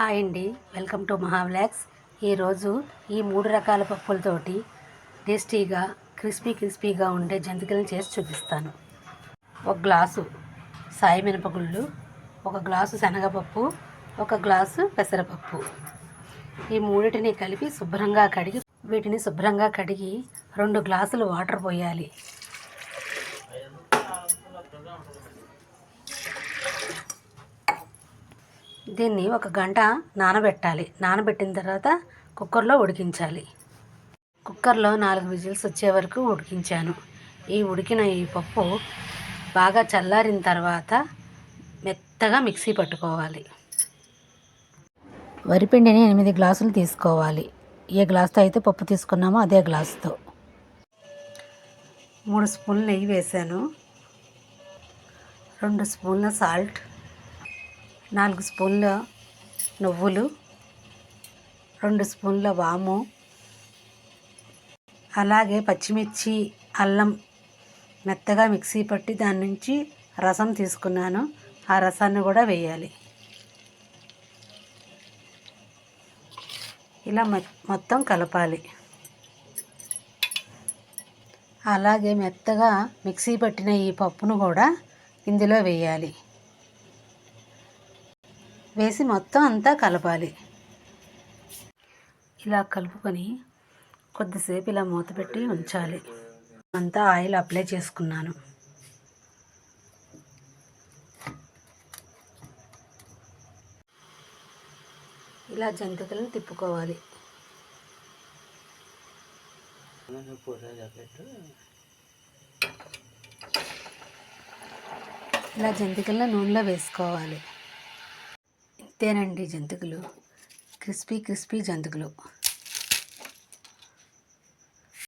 Hi అండి. Welcome to Mahavlogs. ఈరోజు ఈ మూడు రకాల పప్పులతోటి టేస్టీగా క్రిస్పీ క్రిస్పీగా ఉండే జంతికలను చేసి చూపిస్తాను. ఒక గ్లాసు సాయి మినపగుళ్ళు ఒక గ్లాసు శనగపప్పు ఒక గ్లాసు పెసరపప్పు. ఈ మూడింటిని కలిపి శుభ్రంగా కడిగి వీటిని శుభ్రంగా కడిగి రెండు గ్లాసులు వాటర్ పోయాలి. దీన్ని ఒక గంట నానబెట్టాలి. నానబెట్టిన తర్వాత కుక్కర్లో ఉడికించాలి. కుక్కర్లో నాలుగు విజిల్స్ వచ్చే వరకు ఉడికించాను. ఈ ఉడికిన ఈ పప్పు బాగా చల్లారిన తర్వాత మెత్తగా మిక్సీ పట్టుకోవాలి. వరిపిండిని ఎనిమిది గ్లాసులు తీసుకోవాలి. ఏ గ్లాస్తో అయితే పప్పు తీసుకున్నామో అదే గ్లాసుతో. మూడు స్పూన్లు నెయ్యి వేసాను రెండు స్పూన్ల సాల్ట్ నాలుగు స్పూన్ల నువ్వులు రెండు స్పూన్ల వాము అలాగే పచ్చిమిర్చి అల్లం మెత్తగా మిక్సీ పట్టి దాని నుంచి రసం తీసుకున్నాను. ఆ రసాన్ని కూడా వేయాలి. ఇలా మొత్తం కలపాలి. అలాగే మెత్తగా మిక్సీ పట్టిన ఈ పప్పును కూడా ఇందులో వేయాలి. వేసి మొత్తం అంతా కలపాలి. ఇలా కలుపుకొని కొద్దిసేపు ఇలా మూత పెట్టి ఉంచాలి. అంతా ఆయిల్ అప్లై చేసుకున్నాను. ఇలా జంతికలను తిప్పుకోవాలి. ఇలా జంతికలను నూనెలో వేసుకోవాలి. ఇంతేనండి జంతికలు. క్రిస్పీ క్రిస్పీ జంతికలు.